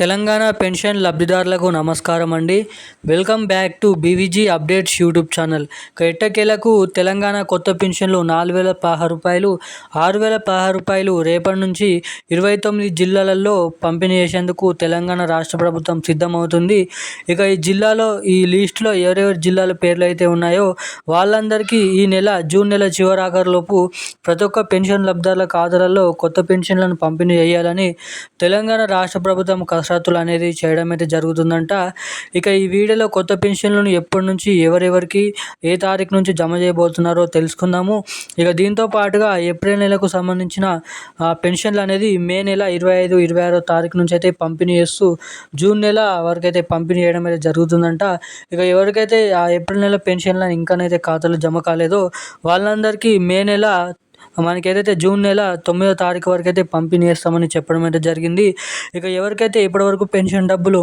Telangana pension లబ్ధిదారులకు నమస్కారం అండి. Welcome back to BVG updates YouTube channel. ఎట్టకేలకు తెలంగాణ కొత్త పెన్షన్లు నాలుగు వేల పదహారు రూపాయలు ఆరు వేల పదహారు రూపాయలు రేపటి నుంచి ఇరవై తొమ్మిది జిల్లాలలో పంపిణీ చేసేందుకు తెలంగాణ రాష్ట్ర ప్రభుత్వం సిద్ధమవుతుంది. ఇక ఈ జిల్లాలో ఈ లిస్టులో ఎవరెవరి జిల్లాల పేర్లు అయితే ఉన్నాయో వాళ్ళందరికీ ఈ నెల జూన్ నెల చివరాఖరులోపు ప్రతి ఒక్క పెన్షన్ లబ్ధిదారుల ఖాతాలలో కొత్త పెన్షన్లను పంపిణీ చేయాలని తెలంగాణ రాష్ట్ర ప్రభుత్వం కసరత్తులు అనేది చేయడం అయితే జరుగుతుందంట. ఇక ఈ వీడియోలో కొత్త పెన్షన్లను ఎప్పటి నుంచి ఎవరెవరికి ఏ తారీఖు నుంచి జమ చేయబోతున్నారో తెలుసుకుందాము. ఇక దీంతో పాటుగా ఏప్రిల్ నెలకు సంబంధించిన పెన్షన్లు అనేది మే నెల ఇరవై ఐదు ఇరవై ఆరో తారీఖు నుంచి అయితే పంపిణీ చేస్తూ జూన్ నెల వరకు అయితే పంపిణీ చేయడం అయితే జరుగుతుందంట. ఇక ఎవరికైతే ఆ ఏప్రిల్ నెల పెన్షన్లు ఇంకానైతే ఖాతాలో జమ కాలేదో వాళ్ళందరికీ మే నెల మనకి ఏదైతే జూన్ నెల తొమ్మిదో తారీఖు వరకు అయితే పంపిణీ చేస్తామని చెప్పడం అయితే జరిగింది. ఇక ఎవరికైతే ఇప్పటివరకు పెన్షన్ డబ్బులు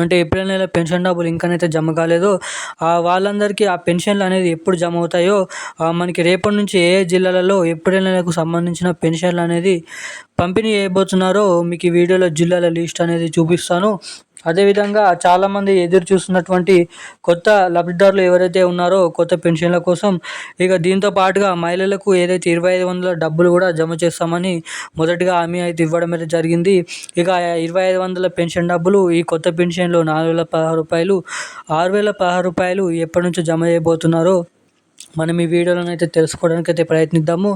అంటే ఏప్రిల్ నెల పెన్షన్ డబ్బులు ఇంకానైతే జమ కాలేదో వాళ్ళందరికీ ఆ పెన్షన్లు అనేది ఎప్పుడు జమ అవుతాయో మనకి రేపటి నుంచి ఏ ఏ జిల్లాలలో ఏప్రిల్ నెలకు సంబంధించిన పెన్షన్లు అనేది పంపిణీ చేయబోతున్నారో మీకు ఈ వీడియోలో జిల్లాల లిస్ట్ అనేది చూపిస్తాను. అదేవిధంగా చాలామంది ఎదురు చూస్తున్నటువంటి కొత్త లబ్ధిదారులు ఎవరైతే ఉన్నారో కొత్త పెన్షన్ల కోసం ఇక దీంతో పాటుగా మహిళలకు ఏదైతే ఇరవై ఐదు వందల డబ్బులు కూడా జమ చేస్తామని మొదటిగా హామీ అయితే ఇవ్వడం అయితే జరిగింది. ఇక ఇరవై ఐదు వందల పెన్షన్ డబ్బులు ఈ కొత్త పెన్షన్లో నాలుగు వేల పదహారు రూపాయలు ఆరు వేల పదహారు రూపాయలు ఎప్పటి నుంచో జమ చేయబోతున్నారో మనం ఈ వీడియోలను అయితే తెలుసుకోవడానికి అయితే ప్రయత్నిద్దాము.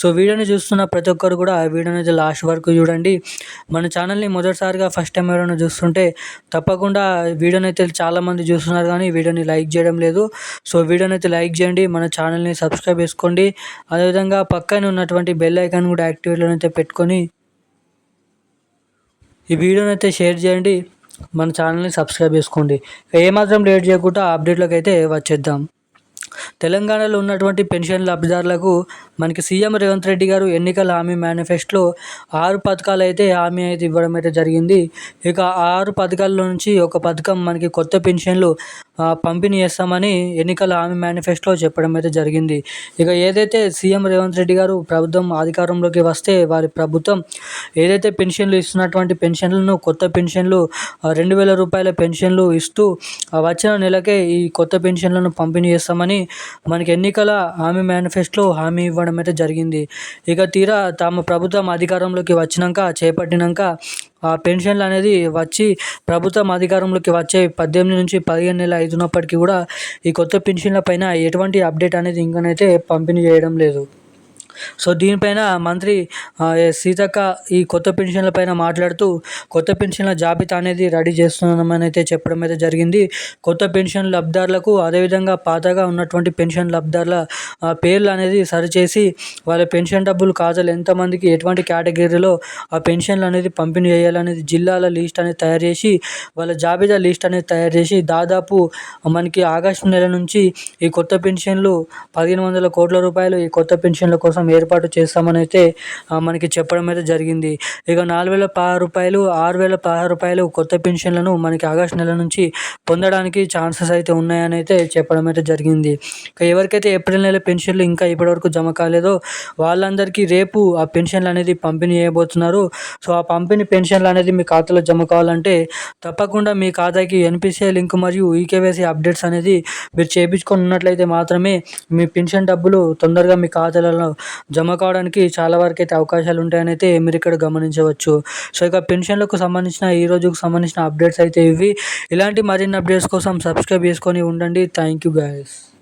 సో వీడియోని చూస్తున్న ప్రతి ఒక్కరు కూడా ఆ వీడియోని అయితే లాస్ట్ వరకు చూడండి. మన ఛానల్ని మొదటిసారిగా ఫస్ట్ టైం ఎవరైనా చూస్తుంటే తప్పకుండా వీడియోని అయితే చాలామంది చూస్తున్నారు కానీ వీడియోని లైక్ చేయడం లేదు. సో వీడియోని అయితే లైక్ చేయండి మన ఛానల్ని సబ్స్క్రైబ్ చేసుకోండి. అదేవిధంగా పక్కన ఉన్నటువంటి బెల్ ఐకాన్ కూడా యాక్టివేట్లో అయితే పెట్టుకొని ఈ వీడియోని అయితే షేర్ చేయండి మన ఛానల్ని సబ్స్క్రైబ్ చేసుకోండి. ఏమాత్రం లేట్ చేయకుండా అప్డేట్లోకి అయితే వచ్చేద్దాం. తెలంగాణలో ఉన్నటువంటి పెన్షన్ లబ్ధిదారులకు మనకి సీఎం రేవంత్ రెడ్డి గారు ఎన్నికల హామీ మేనిఫెస్టోలో ఆరు పథకాలు అయితే హామీ అయితే ఇవ్వడం అయితే జరిగింది. ఇక ఆరు పథకాల్లో నుంచి ఒక పథకం మనకి కొత్త పెన్షన్లు పంపిణీ చేస్తామని ఎన్నికల హామీ మేనిఫెస్టోలో చెప్పడం అయితే జరిగింది. ఇక ఏదైతే సీఎం రేవంత్ రెడ్డి గారు ప్రభుత్వం అధికారంలోకి వస్తే వారి ప్రభుత్వం ఏదైతే పెన్షన్లు ఇస్తున్నటువంటి పెన్షన్లను కొత్త పెన్షన్లు రెండు వేల రూపాయల పెన్షన్లు ఇస్తూ వచ్చిన నెలకే ఈ కొత్త పెన్షన్లను పంపిణీ చేస్తామని మనకి ఎన్నికల హామీ మేనిఫెస్టోలో హామీ ఇవ్వడం అయితే జరిగింది. ఇక తీరా తమ ప్రభుత్వం అధికారంలోకి వచ్చినాక చేపట్టినాక ఆ పెన్షన్లు అనేది వచ్చి ప్రభుత్వం అధికారంలోకి వచ్చే పద్దెనిమిది నుంచి పదిహేను నెలలు అవుతున్నప్పటికీ కూడా ఈ కొత్త పెన్షన్ల పైన ఎటువంటి అప్డేట్ అనేది ఇంకనైతే పంపిణీ చేయడం లేదు. సో దీనిపైన మంత్రి సీతక్క ఈ కొత్త పెన్షన్ల పైన మాట్లాడుతూ కొత్త పెన్షన్ల జాబితా అనేది రెడీ చేస్తున్నామని అయితే చెప్పడం అయితే జరిగింది. కొత్త పెన్షన్ లబ్ధారులకు అదేవిధంగా పాతగా ఉన్నటువంటి పెన్షన్ లబ్ధారుల పేర్లు అనేది సరిచేసి వాళ్ళ పెన్షన్ డబ్బులు కాజలు ఎంతమందికి ఎటువంటి కేటగిరీలో ఆ పెన్షన్లు అనేది పంపిణీ చేయాలనేది జిల్లాల లిస్ట్ అనేది తయారు చేసి వాళ్ళ జాబితా లిస్ట్ అనేది తయారు చేసి దాదాపు మనకి ఆగస్టు నెల నుంచి ఈ కొత్త పెన్షన్లు పదిహేను వందల కోట్ల రూపాయలు ఈ కొత్త పెన్షన్ల కోసం మనం ఏర్పాటు చేస్తామని అయితే మనకి చెప్పడం అయితే జరిగింది. ఇక నాలుగు వేల పదహారు రూపాయలు ఆరు వేల పదహారు రూపాయలు కొత్త పెన్షన్లను మనకి ఆగస్టు నెల నుంచి పొందడానికి ఛాన్సెస్ అయితే ఉన్నాయని అయితే చెప్పడం అయితే జరిగింది. ఇక ఎవరికైతే ఏప్రిల్ నెల పెన్షన్లు ఇంకా ఇప్పటివరకు జమ కాలేదో వాళ్ళందరికీ రేపు ఆ పెన్షన్లు అనేది పంపిణీ చేయబోతున్నారు. సో ఆ పంపిణీ పెన్షన్లు అనేది మీ ఖాతాలో జమ కావాలంటే తప్పకుండా మీ ఖాతాకి ఎన్పిసిఐ లింక్ మరియు ఈకేవైసీ అప్డేట్స్ అనేది మీరు చేయించుకొని ఉన్నట్లయితే మాత్రమే మీ పెన్షన్ డబ్బులు తొందరగా మీ ఖాతాలలో జమ కావడానికి చాలా వరకు అయితే అవకాశాలు ఉంటాయని అయితే మీరు ఇక్కడ గమనించవచ్చు. సో ఇక పెన్షన్లకు సంబంధించిన ఈ రోజుకు సంబంధించిన అప్డేట్స్ అయితే ఇవి. ఇలాంటి మరిన్ని అప్డేట్స్ కోసం సబ్స్క్రైబ్ చేసుకొని ఉండండి. Thank you guys.